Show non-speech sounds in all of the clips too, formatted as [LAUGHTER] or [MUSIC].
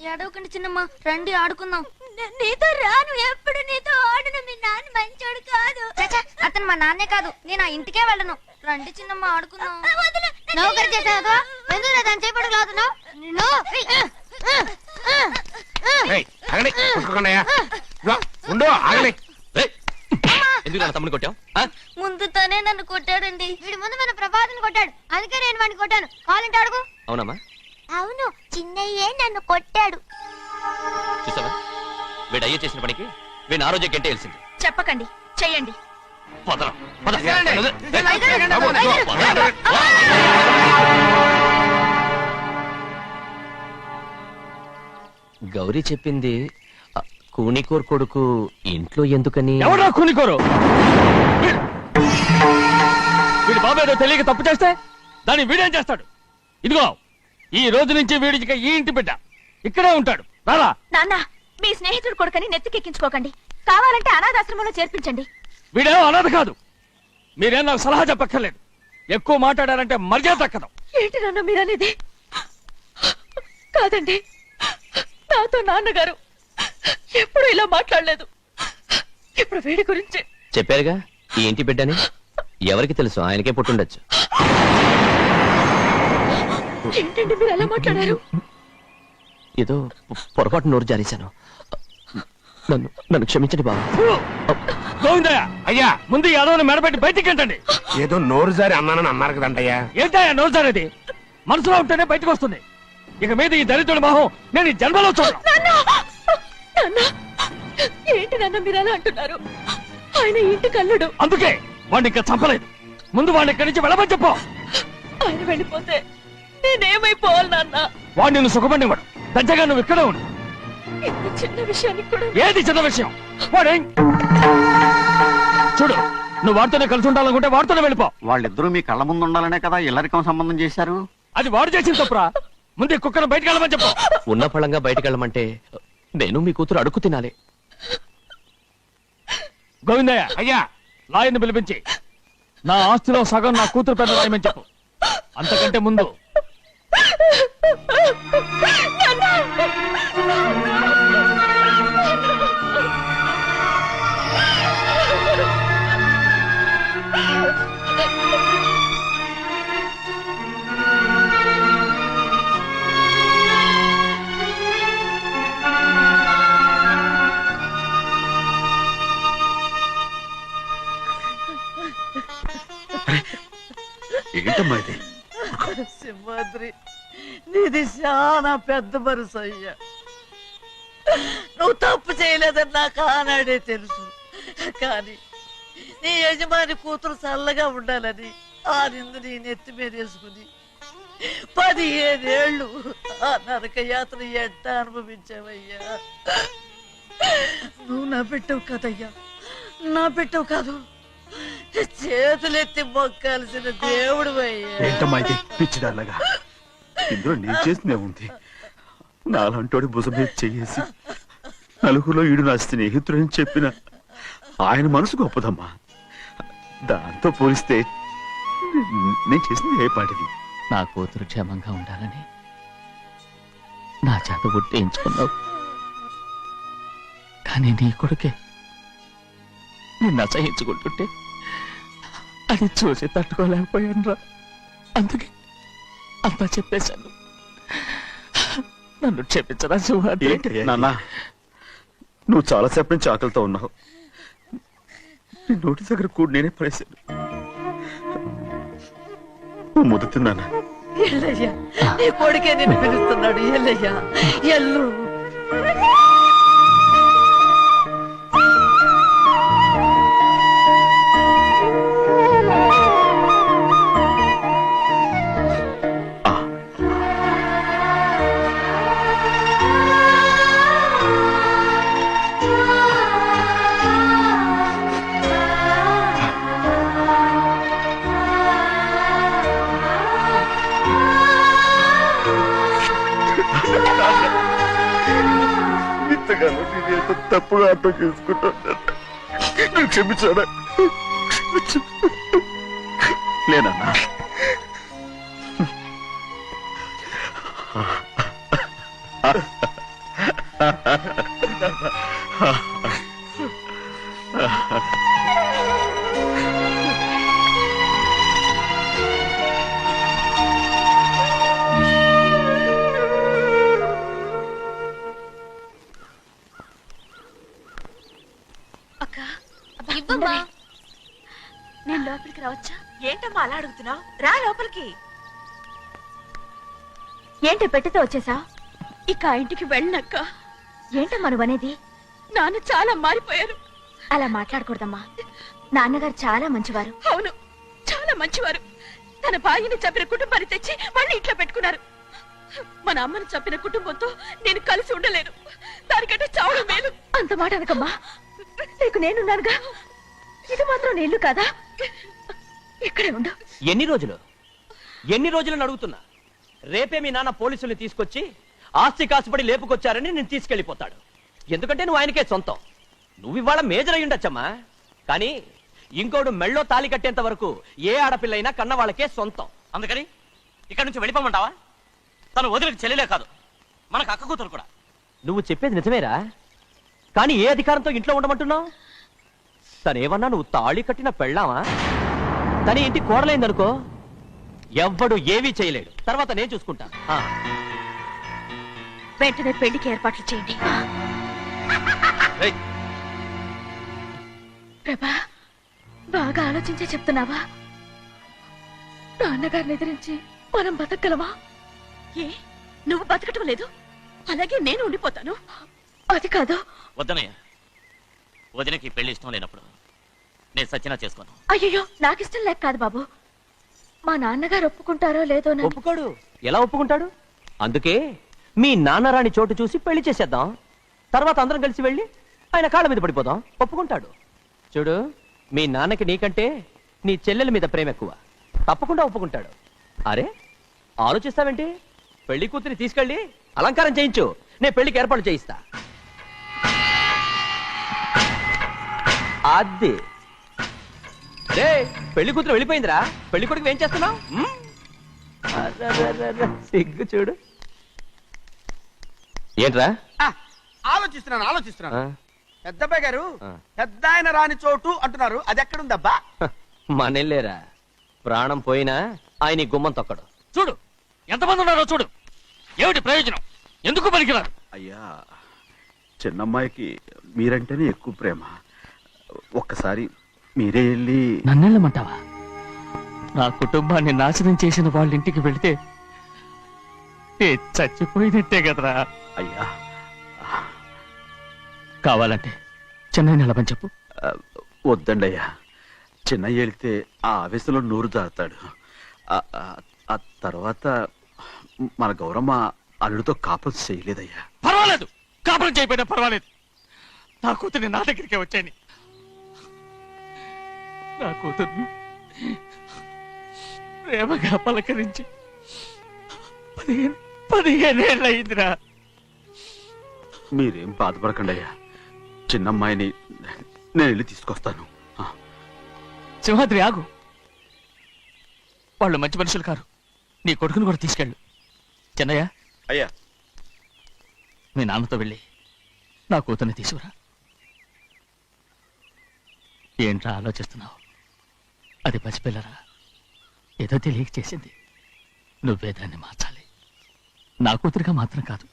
ఏడవకండి చిన్నమ్మ రండి ఆడుకుందాం. నీతో రాను ఎప్పుడు నీతో ఆడను మీ నాన్న మంచోడు కాదు. అతను మా నాన్నే కాదు నేను ఆ ఇంటికే వెళ్ళను. రండి చిన్నమ్మ ఆడుకుందాం. నౌకరు చేసావు? ఎందుకు చేపడు. ఇదిగో, ఉండు ఆగండి. ఏయ్! ఎందుకు నా తమ్ముని కొట్టావు? ముందు తనే నన్ను కొట్టాడండి. వీడి ముందు మన ప్రభాతం కొట్టాడు. అందుకే నేను వాడిని కొట్టాను. కావాలంటే అడుగు. అవునమ్మా. అవును చిన్నయ్యే నన్ను కొట్టాడు. చూసావా? వీడు అయ్యే చేసిన పనికి వీడిని ఆ రోజే గంటే తెలిసింది. చెప్పకండి చెయ్యండి. పదరా పద. గౌరీ చెప్పింది ఆ, కూనికోర్ కొడుకు ఇంట్లో ఎందుకని? ఎవరా కూనికోరు? వీడు- వీడి బాబు ఏదో తెలియక తప్పు చేస్తే దాన్ని వీడేం చేస్తాడు? ఇదిగో ఈ రోజు నుంచి వీడికి ఈ ఇంటి బిడ్డ. ఇక్కడే ఉంటాడు. రారా. నాన్న మీ స్నేహితుడు కొడుకని నెత్తికెక్కించుకోకండి. కావాలంటే అనాథాశ్రమంలో చేర్పించండి. వీడేమో అనాథ కాదు. మీరేం నాకు సలహా చెప్పక్కర్లేదు. ఎక్కువ మాట్లాడారంటే మర్యాద దక్కదు. ఏంటి నాన్న మీరనేది? కాదండి. నాతో నాన్నగారు ఎప్పుడు ఇలా మాట్లాడలేదు. ఇప్పుడు వీడి గురించి చెప్పారుగా? ఈ ఇంటి బిడ్డని? ఎవరికి తెలుసు? ఆయనకే పుట్టుండొచ్చు. ఏంటండి మీరు ఎలా మాట్లాడారు? ఏదో పొరపాటు నోరు జారేశాను. నన్ను నన్ను క్షమించండి బాబు. గోవిందయ్య! అయ్యా ముందు అడవిని మెడబెట్టి బయటికి ఏంటండి ఏదో నోరు జారి అన్నానని అన్నారు కదంటయ్యా ఏంటయ్యా నోరు జారేది? మనసులో ఉంటేనే బయటకు వస్తుంది. ఇక మీద ఈ దరిద్రుడి మొహం నేను ఈ జన్మలో చూడను. నాన్న! ఏంటి నాన్న మీరు అలా అంటున్నారు? ఆయన ఇంటి కల్లుడు. అందుకే వాడిని ఇంకా చంపలేదు. ముందు వాడిని ఇక్కడి నుంచి వెళ్ళమని చెప్పు. ఆయన వెళ్ళిపోతే నేనేమైపోవాలి నాన్న? వాడిని నువ్వు సుఖపడివాడు దచ్చగా నువ్వు ఇక్కడే ఉండు. ఇంత చిన్న విషయానికి కూడా ఏది చిన్న విషయం? వాడేం? చూడు నువ్వు వాడితోనే కలిసి ఉండాలనుకుంటే వాడితోనే వెళ్ళిపో. వాళ్ళిద్దరూ మీ కళ్ళ ముందు ఉండాలనే కదా ఇల్లరికం సంబంధం చేశారు? అది వాడు చేసిన తప్పురా. ముందు ఈ కుక్కను బయటకు వెళ్ళమని చెప్పు. ఉన్న ఫలంగా బయటకు వెళ్ళమంటే నేను మీ కూతురు అడుగు తినాలి. గోవిందయ్య అయ్యా! లాయర్ని పిలిపించి నా ఆస్తిలో సగం నా కూతురు పెద్ద రాయమని చెప్పు. అంతకంటే ముందు ఏంటమ్మా ఇది? సింహాద్రి. ఇది చాలా పెద్ద మనసు అయ్యా. నువ్వు తప్పు చేయలేదని నాకు ఆనాడే తెలుసు. కానీ నీ యజమాని కూతురు చల్లగా ఉండాలని ఆ నిందు నీ నెత్తి మీద వేసుకుని పదిహేనేళ్ళు ఆ నరక యాత్ర ఎట్ట అనుభవించావయ్యా. నువ్వు నా పెట్టవు కదయ్యా. నా పెట్టవు కాదు. చేతులెత్తి మొక్కాల్సిన దేవుడు అయ్యా. ఏంటమ్మా ఇందులో నేను చేసిందే ఉంది. నాలంటోడి భుజం మీద చెయ్యేసి నలుగురిలో ఈడు నా స్నేహితుడని చెప్పిన ఆయన మనసు గొప్పదమ్మా. దాంతో పోలిస్తే నేను చేసింది ఏ పాటిది? నా కూతురు క్షేమంగా ఉండాలని నా చేత గుర్తించుకున్నావు కానీ నీ కొడుకే నిన్ను అసహించుకుంటుంటే అది చూసి తట్టుకోలేకపోయాను రా అందుకే అంతా చెప్పేశాను. నన్ను క్షమించరా సింహాద్రి నాన్న నువ్వు చాలాసేపు నుంచి ఆకలితో ఉన్నావు. నీ నోటి దగ్గర కూడా నేనే పడేశాను. నువ్వు ముద్దు తిన్నానా ఎల్లయ్యా నీ కొడుకే నిన్ను పిలుస్తున్నాడు ఎల్లయ్యా. ఎల్లు. తప్పుగా అర్థం చేసుకుంటాను క్షమించాడా క్షమించు. లేనన్నా అక్క [LAUGHS] నేను లోపలికి రావచ్చా? ఏంటమ్మా అలా అడుగుతున్నావు? రా లోపలికి. ఏంటి పెట్టితే వచ్చేసా ఇక ఆ ఇంటికి వెళ్ళనక్క. ఏంటమ్మా నువ్వు అనేది? నాన్న చాలా మారిపోయారు. అలా మాట్లాడకూడదమ్మా. నాన్నగారు చాలా మంచివారు. అవును చాలా మంచివారు. తన భార్యని చంపిన కుటుంబాన్ని తెచ్చి మళ్ళీ ఇంట్లో పెట్టుకున్నారు. మన అమ్మని చంపిన కుటుంబంతో నేను కలిసి ఉండలేను. దానికంటే చావడం మేలు. అంత మాట అనకమ్మా. నీకు నేనున్నానుగా. ఇది మాత్రం నీళ్ళు కాదా? ఇక్కడే ఉండు. ఎన్ని రోజులు? ఎన్ని రోజులను అడుగుతున్నా? రేపే మీ నాన్న పోలీసుల్ని తీసుకొచ్చి ఆస్తి కాసుపడి లేపుకొచ్చారని నేను తీసుకెళ్ళిపోతాడు ఎందుకంటే నువ్వు ఆయనకే సొంతం. నువ్వు ఇవాళ మేజర్ అయి ఉండొచ్చమ్మా. కానీ ఇంకోడు మెళ్ళో తాలి కట్టేంత వరకు ఏ ఆడపిల్లైనా కన్న వాళ్ళకే సొంతం. అందుకని ఇక్కడ నుంచి వెళ్ళిపోమంటావా? తను వదిలికి చెల్లెలే కాదు. మనకు అక్క కూతురు కూడా. నువ్వు చెప్పేది నిజమేరా? కానీ ఏ అధికారంతో ఇంట్లో ఉండమంటున్నావు? తనేమన్నా నువ్వు తాళి కట్టిన పెళ్ళావా? తన ఇంటి కోడలైందనుకో ఎవ్వడు ఏమీ చేయలేడు. తర్వాత నేను చూసుకుంటా. ఆ, వెంటనే పెళ్ళికి ఏర్పాట్లు చేయండి. రేయ్, ప్రభా బాగా ఆలోచించే చెప్తున్నావా? నాన్నగారిని ఎదిరించి మనం బతకగలవా ఏ నువ్వు బతకటం లేదు. అలాగే నేను ఉండిపోతాను. అది కాదు. వద్దనయ్య. వదినకి పెళ్ళి ఇష్టం లేనప్పుడు. నేను సచ్చినా చేసుకోను. అయ్యో నాకిష్టం లేక కాదు బాబు. మా నాన్నగారు ఒప్పుకుంటారో లేదో ఒప్పుకోడు. ఎలా ఒప్పుకుంటాడు? అందుకే మీ నాన్నరాని చోటు చూసి పెళ్ళి చేసేద్దాం. తర్వాత అందరం కలిసి వెళ్ళి ఆయన కాళ్ళ మీద పడిపోదాం. ఒప్పుకుంటాడు. చూడు మీ నాన్నకి నీకంటే నీ చెల్లెల మీద ప్రేమ ఎక్కువ. తప్పకుండా ఒప్పుకుంటాడు. అరే ఆలోచిస్తావేంటి? పెళ్ళి కూతురి తీసుకెళ్ళి అలంకారం చేయించు. నేను పెళ్ళికి ఏర్పాటు చేయిస్తా. అది రే పెళ్ళి కూతురు వెళ్ళిపోయిందిరా. పెళ్ళి కొడుకు ఏం చేస్తున్నావు? సిగ్గు చూడు. ఏంట్రా? ఆ, ఆలోచిస్తున్నాను ఆలోచిస్తున్నాను. పెద్దబ్బాయి గారు. పెద్ద ఆయన రాని చోటు అంటున్నారు. అది ఎక్కడుందబ్బా? మనెళ్ళేరా. ప్రాణం పోయినా ఆయన గుమ్మం తొక్కడు. చూడు ఎంతమంది ఉన్నారో చూడు. ఏమిటి ప్రయోజనం? ఎందుకు పనికిరారు? అయ్యా చిన్నమ్మాయికి మీరంటేనే ఎక్కువ ప్రేమ. ఒక్కసారి మీరే వెళ్ళి నన్నెళ్ళమంటావా? నా కుటుంబాన్ని నాశనం చేసిన వాళ్ళ ఇంటికి వెళితే ఏ చచ్చిపోయినట్టే కదరా. అయ్యా. కావాలంటే చెన్నై నిలబని చెప్పు. వద్దండి అయ్యా చిన్నయ్య వెళితే ఆ ఆవేశంలో నూరు జారుతాడు. ఆ- తర్వాత మన గౌరమ్మ అల్లుడితో కాపం చేయలేదయ్యా. పర్వాలేదు. కాపురం చేయకపోయినా పర్వాలేదు. నా కూతుర్ని నా దగ్గరికే వచ్చాయని నా కూతుర్ని ప్రేమగా పలకరించి పదిహేను పదిహేనేళ్ళు అయిందిరా మీరేం బాధపడకండి అయ్యా చిన్నమ్మాయిని నేను వెళ్ళి తీసుకొస్తాను. సింహాద్రి ఆగు. వాళ్ళు మంచి మనుషులు కారు. నీ కొడుకుని కూడా తీసుకెళ్ళు. చెన్నయ్య. అయ్యా. మీ నాన్నతో వెళ్ళి నా కూతుర్ని తీసుకురా. ఏంట్రా ఆలోచిస్తున్నావు? అది పసిపిల్లరా. ఏదో తెలియక చేసింది. నువ్వే దాన్ని మార్చాలి. నా కూతురిగా మాత్రం కాదు.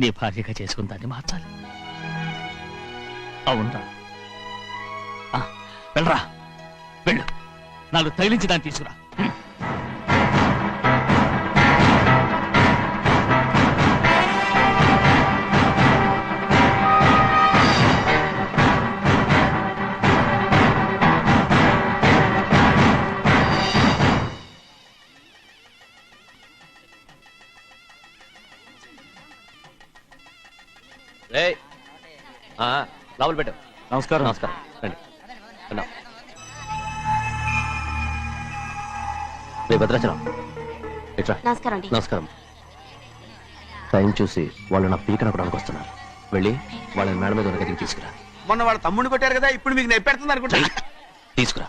నీ భార్యగా చేసుకుని దాన్ని మార్చాలి. అవునరా ఆ, వెళ్ళరా. వెళ్ళు. నాలుగు తగిలించి దాన్ని తీసుకురా. లోపల పెట్టు. నమస్కారం. నమస్కారం. రండి. రే భద్రాచలం. ఇట్రా. నమస్కారం అండి. నమస్కారం. టైం చూసి వాళ్ళు నా పీకన కూడా వస్తున్నారు. వెళ్ళి వాళ్ళని మేడ మీద ఉన్న గదికి తీసుకురా. మొన్న వాళ్ళ తమ్ముడిని కొట్టారు కదా ఇప్పుడు మీకు నెప్పెడుతుంది అనుకుంటా. తీసుకురా.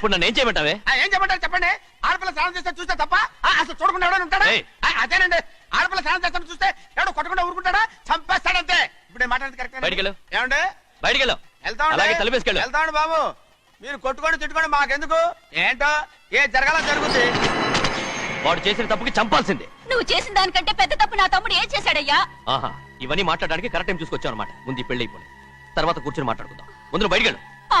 ఇప్పుడు నన్ను ఏం చేయమంటావే? ఆ, ఏం చెప్పంటారు చెప్పండి? ఆడపిల్ల స్నానం చేస్తే చూస్తే తప్ప ఆ, అసలు చూడకుండా ఎవడైనా ఉంటాడా? ఏయ్. ఆ, అదేనండి. ఆడపిల్ల స్నానం చేస్తాను చూస్తే ఎవడో కొట్టకుండా ఊరుకుంటాడా? చంపేస్తాడంతే. ఇప్పుడు నేను మాట్లాడేది కరెక్ట్ బయటికి వెళ్ళు. ఏమండి? బయటికి వెళ్ళు వెళ్తామండి అలాగే తలపేసుకెళ్ళు వెళ్తామండి బాబు. మీరు కొట్టుకొని తిట్టుకొని మాకెందుకు? ఏంటో? ఏ జరగాల జరుగుతుంది వాడు చేసిన తప్పుకి చంపాల్సిందే. నువ్వు చేసిన దానికంటే పెద్ద తప్పు నా తమ్ముడు ఏం చేశాడయ్యా? ఆహా ఇవన్నీ మాట్లాడడానికి కరెక్ట్ టైం చూసుకొచ్చావు అనమాట ముందు పెళ్ళి అయిపోయి తర్వాత కూర్చొని మాట్లాడుకుందాం. ముందు బయటికి వెళ్ళు ఆ,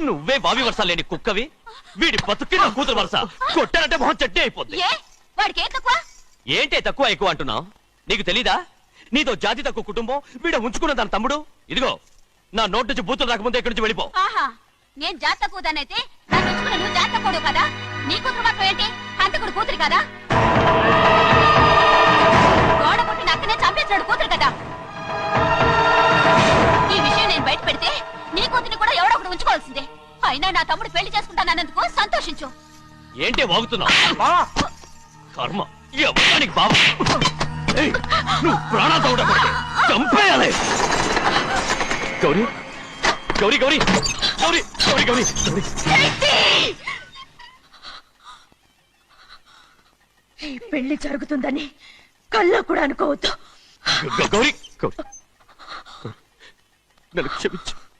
నువ్వే బావి వరుస లేని కుక్కవి? వీడి బతుక్కి నా కూతురు వరుస. కొట్టానంటే మొహం చెట్టే అయిపోద్ది. ఏ? వాడికి ఏం తక్కువ? ఏంటే తక్కువ ఎక్కువ అంటున్నావు? నీకు తెలీదా? నీతో జాతి తక్కువ కుటుంబం వీడ ఉంచుకున్న దాని తమ్ముడు. ఇదిగో నా నోటి నుంచి బూతులు రాకముందే ఇక్కడి నుంచి వెళ్ళిపో. ఆహా నేను జాత కూదానైతే నువ్వు జాత కూడు కదా? నీ కూతురు మాత్రం ఏంటి? హంతకుడు కూతురు కదా? గోడ చంపేసినాడు కూతురు కదా? ఈ విషయం నేను బయట పెడితే నీ కూతురిని కూడా ఎవడో ఒకడు ఉంచుకోవాల్సిందే. అయినా నా తమ్ముడు పెళ్ళి చేసుకుంటానన్నందుకు సంతోషించు. ఏంటే వాగుతున్నావు కర్మ. ఎవరికి బాబు ఏయ్, నువ్వు ప్రాణాలతో ఉండకూడదు చంపేయాలి. గౌరీ గౌరీ గౌరీ గౌరీ గౌరీ గౌరీ. గౌరీ ఈ పెళ్ళి జరుగుతుందని కల్లో కూడా అనుకోవద్దు. గౌరీ గౌరీ నన్ను క్షమించు.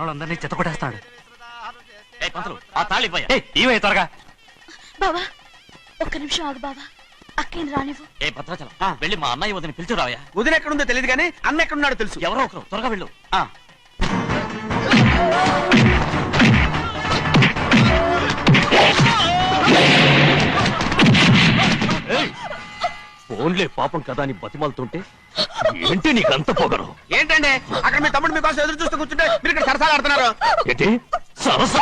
మనోళ్ళందరినీ చెత్త కొట్టేస్తాడు ఏయ్, పంతులు, ఆ తాళి పోయా ఇవే త్వరగా. బావా ఒక్క నిమిషం ఆగు బావా. అక్కేం రానివ్వు. ఏ భద్రాచలం వెళ్ళి మా అన్నయ్య వదిన పిలిచిరావయ్యా వదిన ఎక్కడుందో తెలియదు కానీ అన్న ఎక్కడున్నాడో తెలుసు. ఎవరో ఒకరు త్వరగా వెళ్ళు. ఆ! ఫోన్లే పాపం కదా అని బతిమాలుతుంటే ఏంటి నీకంత పొగరు? ఏంటండి? అక్కడ మీ తమ్ముడు మీకోసం ఎదురు చూస్తూ కూర్చుంటే మీరు ఇక్కడ సరసాలు ఆడుతున్నారు. ఏంటి? సరస?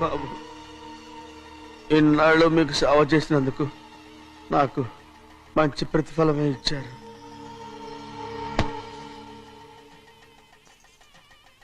బాబు ఇన్నాళ్ళు మీకు సేవ చేసినందుకు నాకు మంచి ప్రతిఫలమే ఇచ్చారు.